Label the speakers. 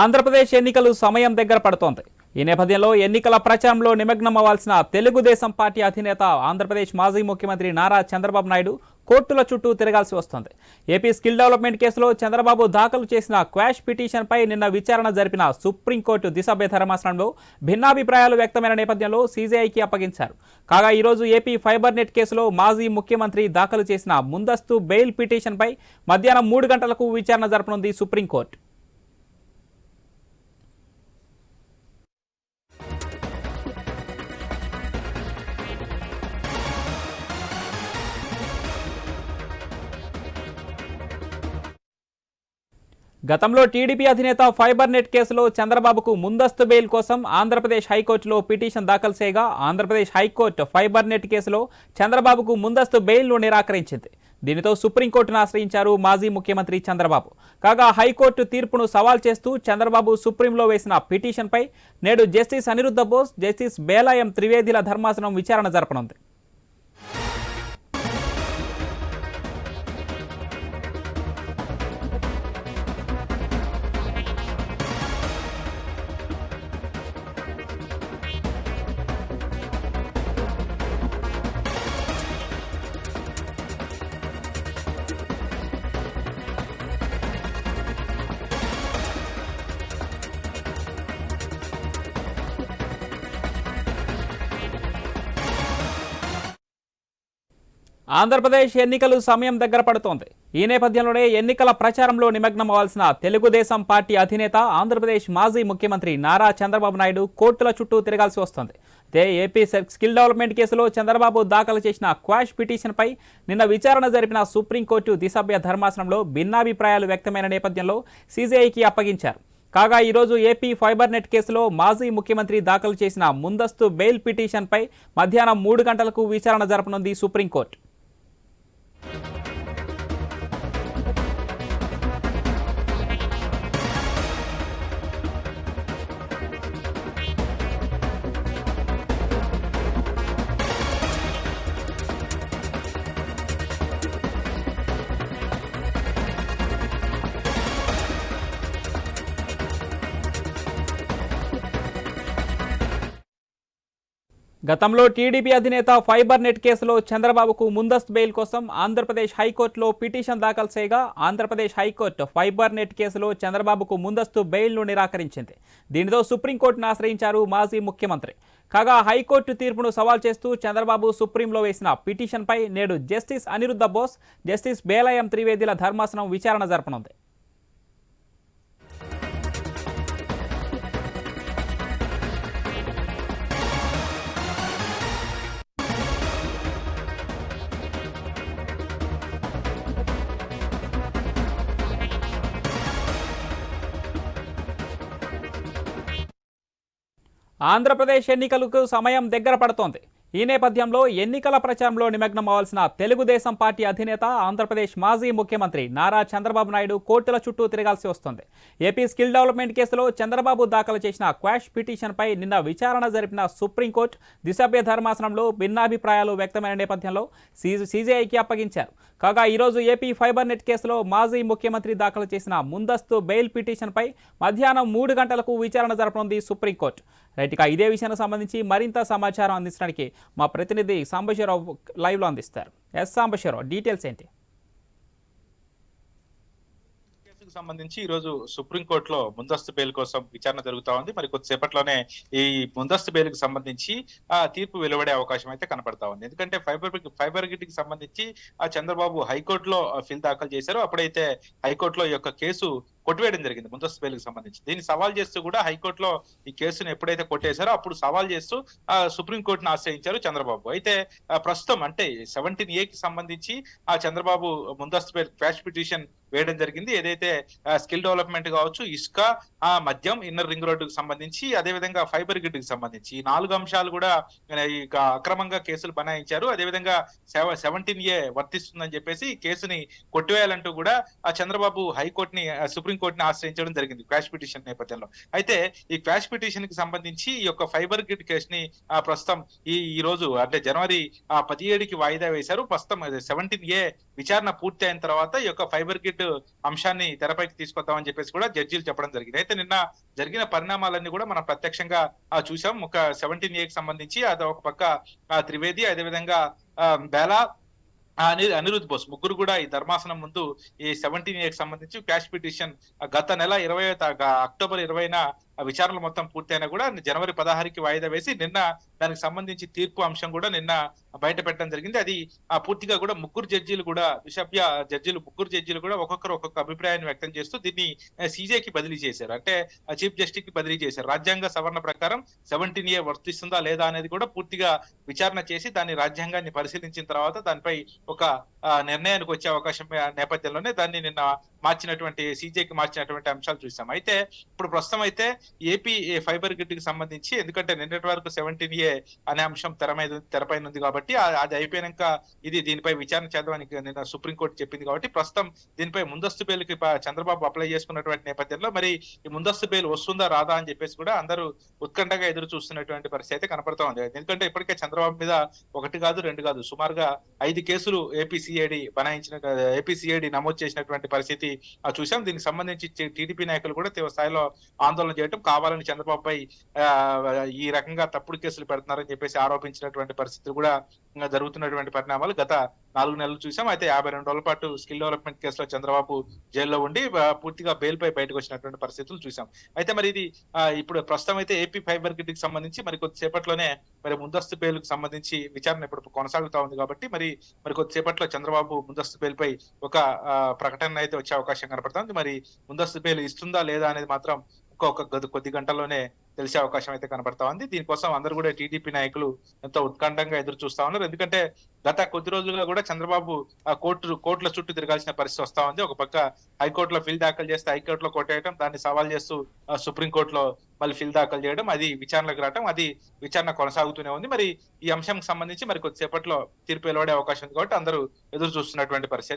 Speaker 1: ఆంధ్రప్రదేశ్ ఎన్నికలు సమయం దగ్గర పడుతోంది. ఈ నేపథ్యంలో ఎన్నికల ప్రచారంలో నిమగ్నం అవ్వాల్సిన తెలుగుదేశం పార్టీ అధినేత ఆంధ్రప్రదేశ్ మాజీ ముఖ్యమంత్రి నారా చంద్రబాబు నాయుడు కోర్టుల చుట్టూ తిరగాల్సి వస్తోంది. ఏపీ స్కిల్ డెవలప్మెంట్ కేసులో చంద్రబాబు దాఖలు చేసిన క్వాష్ పిటిషన్పై నిన్న విచారణ జరిపిన సుప్రీంకోర్టు దిశాభే ధర్మాసనంలో భిన్నాభిప్రాయాలు వ్యక్తమైన నేపథ్యంలో సీజీఐకి అప్పగించారు. కాగా ఈరోజు ఏపీ ఫైబర్ నెట్ కేసులో మాజీ ముఖ్యమంత్రి దాఖలు చేసిన ముందస్తు బెయిల్ పిటిషన్పై మధ్యాహ్నం మూడు గంటలకు విచారణ జరపనుంది సుప్రీంకోర్టు. గతంలో టీడీపీ అధినేత ఫైబర్ నెట్ కేసులో చంద్రబాబుకు ముందస్తు బెయిల్ కోసం ఆంధ్రప్రదేశ్ హైకోర్టులో పిటిషన్ దాఖలు చేయగా ఆంధ్రప్రదేశ్ హైకోర్టు ఫైబర్ నెట్ కేసులో చంద్రబాబుకు ముందస్తు బెయిల్ను నిరాకరించింది. దీనితో సుప్రీంకోర్టును ఆశ్రయించారు మాజీ ముఖ్యమంత్రి చంద్రబాబు. కాగా హైకోర్టు తీర్పును సవాల్ చేస్తూ చంద్రబాబు సుప్రీంలో వేసిన పిటిషన్పై నేడు జస్టిస్ అనిరుద్ధ బోస్ జస్టిస్ బేలాయం త్రివేదిల ధర్మాసనం విచారణ జరపనుంది. ఆంధ్రప్రదేశ్ ఎన్నికలు సమయం దగ్గర పడుతోంది. ఈ నేపథ్యంలోనే ఎన్నికల ప్రచారంలో నిమగ్నం అవ్వాల్సిన తెలుగుదేశం పార్టీ అధినేత ఆంధ్రప్రదేశ్ మాజీ ముఖ్యమంత్రి నారా చంద్రబాబు నాయుడు కోర్టుల చుట్టూ తిరగాల్సి వస్తోంది. అయితే ఏపీ స్కిల్ డెవలప్మెంట్ కేసులో చంద్రబాబు దాఖలు చేసిన క్వాష్ పిటిషన్పై నిన్న విచారణ జరిపిన సుప్రీంకోర్టు దిశభ్య ధర్మాసనంలో భిన్నాభిప్రాయాలు వ్యక్తమైన నేపథ్యంలో సీజీఐకి అప్పగించారు. కాగా ఈరోజు ఏపీ ఫైబర్ నెట్ కేసులో మాజీ ముఖ్యమంత్రి దాఖలు చేసిన ముందస్తు బెయిల్ పిటిషన్పై మధ్యాహ్నం మూడు గంటలకు విచారణ జరపనుంది సుప్రీంకోర్టు. Thank you గతంలో టీడీపీ అధినేత ఫైబర్ నెట్ కేసులో చంద్రబాబుకు ముందస్తు బెయిల్ కోసం ఆంధ్రప్రదేశ్ హైకోర్టులో పిటిషన్ దాఖలు చేయగా ఆంధ్రప్రదేశ్ హైకోర్టు ఫైబర్ నెట్ కేసులో చంద్రబాబుకు ముందస్తు బెయిల్ను నిరాకరించింది. దీనితో సుప్రీంకోర్టును ఆశ్రయించారు మాజీ ముఖ్యమంత్రి. కాగా హైకోర్టు తీర్పును సవాల్ చేస్తూ చంద్రబాబు సుప్రీంలో వేసిన పిటిషన్పై నేడు జస్టిస్ అనిరుద్ధ బోస్ జస్టిస్ బేలయం త్రివేదిల ధర్మాసనం విచారణ జరపనుంది. ఆంధ్రప్రదేశ్ ఎన్నికలకు సమయం దగ్గర పడుతోంది. ఈ నేపథ్యంలో ఎన్నికల ప్రచారంలో నిమగ్నం అవ్వాల్సిన తెలుగుదేశం పార్టీ అధినేత ఆంధ్రప్రదేశ్ మాజీ ముఖ్యమంత్రి నారా చంద్రబాబు నాయుడు కోర్టుల చుట్టూ తిరగాల్సి వస్తుంది. ఏపీ స్కిల్ డెవలప్మెంట్ కేసులో చంద్రబాబు దాఖలు చేసిన క్వాష్ పిటిషన్పై నిన్న విచారణ జరిపిన సుప్రీంకోర్టు దిశభ్య ధర్మాసనంలో భిన్నాభిప్రాయాలు వ్యక్తమైన నేపథ్యంలో సీజీఐకి అప్పగించారు. కాగా ఈరోజు ఏపీ ఫైబర్ నెట్ కేసులో మాజీ ముఖ్యమంత్రి దాఖలు చేసిన ముందస్తు బెయిల్ పిటిషన్పై మధ్యాహ్నం మూడు గంటలకు విచారణ జరపనుంది సుప్రీంకోర్టు. రైట్ ఇక ఇదే విషయానికి సంబంధించి మరింత సమాచారం అందించడానికి మా ప్రతినిధి సాంబశివరావు లైవ్లో అందిస్తారు. ఎస్ సాంబశివరావు డీటెయిల్స్ ఏంటి?
Speaker 2: సంబంధించి ఈ రోజు సుప్రీంకోర్టులో ముందస్తు బెయిల్ కోసం విచారణ జరుగుతా ఉంది. మరి కొద్దిసేపట్లోనే ఈ ముందస్తు బెయిల్కి సంబంధించి ఆ తీర్పు వెలువడే అవకాశం అయితే కనపడతా ఉంది. ఎందుకంటే ఫైబర్ ఫైబర్ గిట్కి సంబంధించి ఆ చంద్రబాబు హైకోర్టులో ఫిల్ దాఖలు చేశారు. అప్పుడైతే హైకోర్టులో ఈ యొక్క కేసు కొట్టివేయడం జరిగింది ముందస్తు బెయిల్కి సంబంధించి. దీన్ని సవాల్ చేస్తూ కూడా హైకోర్టులో ఈ కేసును ఎప్పుడైతే కొట్టేశారో అప్పుడు సవాల్ చేస్తూ ఆ సుప్రీంకోర్టును ఆశ్రయించారు చంద్రబాబు. అయితే ప్రస్తుతం అంటే సెవెంటీన్ ఏ కి సంబంధించి ఆ చంద్రబాబు ముందస్తు బెయిల్ క్వాష్ పిటిషన్ వేయడం జరిగింది. ఏదైతే స్కిల్ డెవలప్మెంట్ కావచ్చు ఇసుక ఆ మద్యం ఇన్నర్ రింగ్ రోడ్డుకు సంబంధించి అదే విధంగా ఫైబర్ గిడ్కి సంబంధించి. ఈ నాలుగు అంశాలు కూడా అక్రమంగా కేసులు బనాయించారు. అదే విధంగా సెవెంటీన్ ఏ వర్తిస్తుందని చెప్పేసి కేసుని కొట్టివేయాలంటూ కూడా ఆ చంద్రబాబు హైకోర్టుని సుప్రీం సుప్రీంకోర్టుని ఆశ్రయించడం జరిగింది క్వాష్ పిటిషన్ నేపథ్యంలో. అయితే ఈ క్వాష్ పిటిషన్కి సంబంధించి ఈ యొక్క ఫైబర్ గ్రిడ్ కేసు ని ప్రస్తుతం ఈ ఈ రోజు అంటే జనవరి ఆ పదిహేడుకి వాయిదా వేశారు. ప్రస్తుతం సెవెంటీన్ ఏ విచారణ పూర్తి అయిన తర్వాత ఈ యొక్క ఫైబర్ గ్రిడ్ అంశాన్ని తెరపైకి తీసుకొద్దామని చెప్పేసి కూడా జడ్జీలు చెప్పడం జరిగింది. అయితే నిన్న జరిగిన పరిణామాలన్నీ కూడా మనం ప్రత్యక్షంగా చూసాం ఒక సెవెంటీన్ ఏకి సంబంధించి అది ఒక పక్క ఆ, త్రివేది అదేవిధంగా బేలా అనిరుద్ బోస్ ముగ్గురు కూడా ఈ ధర్మాసనం ముందు ఈ సెవెంటీన్ ఏకి సంబంధించి క్యాష్ పిటిషన్ గత నెల ఇరవై అక్టోబర్ ఇరవైన విచారణలు మొత్తం పూర్తయినా కూడా జనవరి పదహారుకి వాయిదా వేసి నిన్న దానికి సంబంధించి తీర్పు అంశం కూడా నిన్న బయట పెట్టడం జరిగింది. అది ఆ పూర్తిగా కూడా ముగ్గురు జడ్జీలు కూడా ద్విసభ్య జడ్జీలు ముగ్గురు జడ్జీలు కూడా ఒక్కొక్కరు ఒక్కొక్క అభిప్రాయాన్ని వ్యక్తం చేస్తూ దీన్ని సీజేకి బదిలీ చేశారు. అంటే చీఫ్ జస్టిస్కి బదిలీ చేశారు. రాజ్యాంగ సవరణ ప్రకారం సెవెంటీన్ ఏ వర్తిస్తుందా లేదా అనేది కూడా పూర్తిగా విచారణ చేసి దాని రాజ్యాంగాన్ని పరిశీలించిన తర్వాత దానిపై ఒక నిర్ణయానికి వచ్చే అవకాశం నేపథ్యంలోనే దాన్ని నిన్న మార్చినటువంటి సీజేకి మార్చినటువంటి అంశాలు చూసాం. అయితే ఇప్పుడు ప్రస్తుతం అయితే ఏపీ ఫైబర్ గ్రిడ్కి సంబంధించి ఎందుకంటే నిన్నటి వరకు సెవెంటీన్ ఏ అనే అంశం తెర మీద తెరపైన ఉంది కాబట్టి అది అయిపోయాక ఇది దీనిపై విచారణ చేద్దామని నిన్న సుప్రీంకోర్టు చెప్పింది కాబట్టి ప్రస్తుతం దీనిపై ముందస్తు బెయిల్కి చంద్రబాబు అప్లై చేసుకున్నటువంటి నేపథ్యంలో మరి ఈ ముందస్తు బెయిల్ వస్తుందా రాదా అని చెప్పేసి కూడా అందరూ ఉత్కంఠగా ఎదురు చూస్తున్నటువంటి పరిస్థితి అయితే కనపడతా ఉంది. ఎందుకంటే ఇప్పటికే చంద్రబాబు మీద ఒకటి కాదు రెండు కాదు సుమారుగా ఐదు కేసులు ఏపీసీఐడి బనాయించిన ఏపీసీఐడి నమోదు చేసినటువంటి పరిస్థితి చూసాం. దీనికి సంబంధించి టీడీపీ నాయకులు కూడా తీవ్ర స్థాయిలో ఆందోళన చేయటం కావాలని చంద్రబాబుపై ఆ, ఈ రకంగా తప్పుడు కేసులు పెడుతున్నారని చెప్పేసి ఆరోపించినటువంటి పరిస్థితులు కూడా జరుగుతున్నటువంటి పరిణామాలు గత నాలుగు నెలలు చూసాం. అయితే యాభై రెండు రోజుల పాటు స్కిల్ డెవలప్మెంట్ కేసులో చంద్రబాబు జైల్లో ఉండి పూర్తిగా బెయిల్ పై బయటకు వచ్చినటువంటి పరిస్థితులు చూసాం. అయితే మరి ఇది ఇప్పుడు ప్రస్తుతం అయితే ఏపీ ఫైబర్ గిడ్కి సంబంధించి మరి కొద్దిసేపట్లోనే మరి ముందస్తు బెయిల్కి సంబంధించి విచారణ ఇప్పుడు కొనసాగుతా ఉంది కాబట్టి మరి మరి కొద్దిసేపట్లో చంద్రబాబు ముందస్తు బెయిల్పై ఒక ప్రకటన అయితే వచ్చే అవకాశం కనపడుతుంది. మరి ముందస్తు బెయిల్ ఇస్తుందా లేదా అనేది మాత్రం ఇంకొక కొద్ది గంటల్లోనే తెలిసే అవకాశం అయితే కనబడతా ఉంది. దీనికోసం అందరూ కూడా టీడీపీ నాయకులు ఎంతో ఉత్కంఠంగా ఎదురు చూస్తా ఉన్నారు. ఎందుకంటే గత కొద్ది రోజులుగా కూడా చంద్రబాబు ఆ కోర్టు కోర్టుల చుట్టూ తిరగాల్సిన పరిస్థితి వస్తా ఉంది. ఒక పక్క హైకోర్టులో ఫిల్ దాఖలు చేస్తే హైకోర్టులో కొట్టేయడం దాన్ని సవాల్ చేస్తూ సుప్రీంకోర్టులో మళ్ళీ ఫిల్ దాఖలు చేయడం అది విచారణకు రావడం అది విచారణ కొనసాగుతూనే ఉంది. మరి ఈ అంశంకి సంబంధించి మరి కొద్దిసేపట్లో తీర్పు వెలువడే అవకాశం ఉంది కాబట్టి అందరూ ఎదురు చూస్తున్నటువంటి పరిస్థితి.